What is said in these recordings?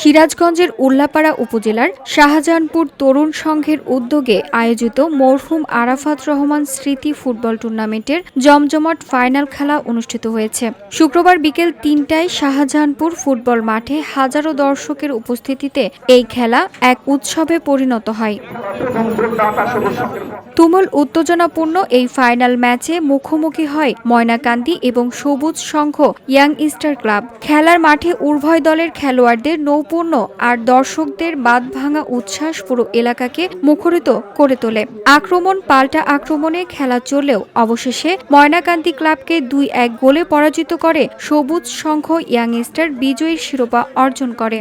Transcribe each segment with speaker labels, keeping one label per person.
Speaker 1: সিরাজগঞ্জের উল্লাপাড়া উপজেলার শাহজাহানপুর তরুণ সংঘের উদ্যোগে আয়োজিত মরহুম আরাফাত রহমান স্মৃতি ফুটবল টুর্নামেন্টের জমজমাট ফাইনাল খেলা অনুষ্ঠিত হয়েছে। শুক্রবার বিকেল তিনটায় শাহজাহানপুর ফুটবল মাঠে হাজারো দর্শকের উপস্থিতিতে এই খেলা এক উৎসবে পরিণত হয়। তুমুল উত্তেজনাপূর্ণ এই ফাইনাল ম্যাচে মুখোমুখি হয় ময়নাকান্দি এবং সবুজ সংঘ ইয়াং ইস্টার ক্লাব। খেলার মাঠে উভয় দলের খেলোয়াড়দের নৌপূর্ণ আর দর্শকদের বাদ ভাঙা উচ্ছ্বাস পুরো এলাকাকে মুখরিত করে তোলে। আক্রমণ পাল্টা আক্রমণে খেলা চললেও অবশেষে ময়নাকান্দি ক্লাবকে দুই এক গোলে পরাজিত করে সবুজ সংঘ ইয়াং ইস্টার বিজয়ীর শিরোপা অর্জন করে।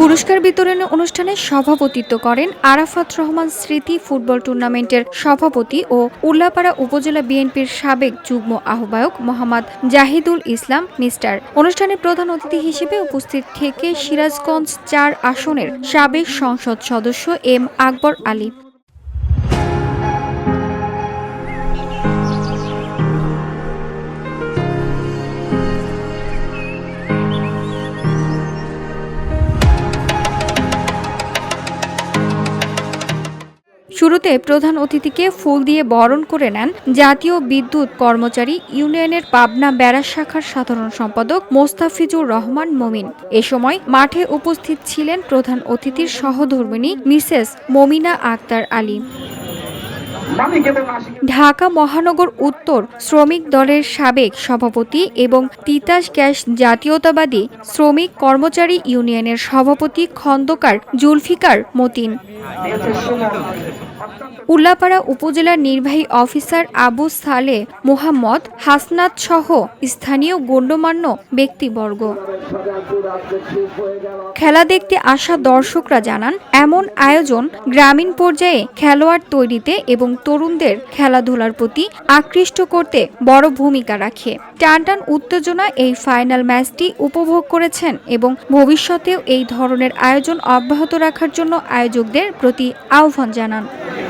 Speaker 1: পুরস্কার বিতরণী অনুষ্ঠানে সভাপতিত্ব করেন আরাফাত রহমান স্মৃতি ফুটবল টুর্নামেন্টের সভাপতি ও উল্লাপাড়া উপজেলা বিএনপির সাবেক যুগ্ম আহ্বায়ক মোহাম্মদ জাহিদুল ইসলাম, মিস্টার। অনুষ্ঠানে প্রধান অতিথি হিসেবে উপস্থিত থেকে সিরাজগঞ্জ চার আসনের সাবেক সংসদ সদস্য এম আকবর আলী। শুরুতে প্রধান অতিথিকে ফুল দিয়ে বরণ করে নেন জাতীয় বিদ্যুৎ কর্মচারী ইউনিয়নের পাবনা ব্যারাজ শাখার সাধারণ সম্পাদক মোস্তাফিজুর রহমান মমিন। এ সময় মাঠে উপস্থিত ছিলেন প্রধান অতিথির সহধর্মিণী মিসেস মমিনা আক্তার আলী। ঢাকা মহানগর উত্তর শ্রমিক দলের সাবেক সভাপতি এবং তিতাস গ্যাস জাতীয়তাবাদী শ্রমিক কর্মচারী ইউনিয়নের সভাপতি খন্দকার জুলফিকার মতিন। উল্লাপাড়া উপজেলার নির্বাহী অফিসার আবু সালে মোহাম্মদ হাসনাত সহ স্থানীয় গণ্যমান্য ব্যক্তিবর্গ। খেলা দেখতে আসা দর্শকরা জানান, এমন আয়োজন গ্রামীণ পর্যায়ে খেলোয়াড় তৈরিতে এবং তরুণদের খেলাধুলার প্রতি আকৃষ্ট করতে বড় ভূমিকা রাখে। টানটান উত্তেজনা এই ফাইনাল ম্যাচটি উপভোগ করেছেন এবং ভবিষ্যতেও এই ধরনের আয়োজন অব্যাহত রাখার জন্য আয়োজকদের প্রতি আহ্বান জানান।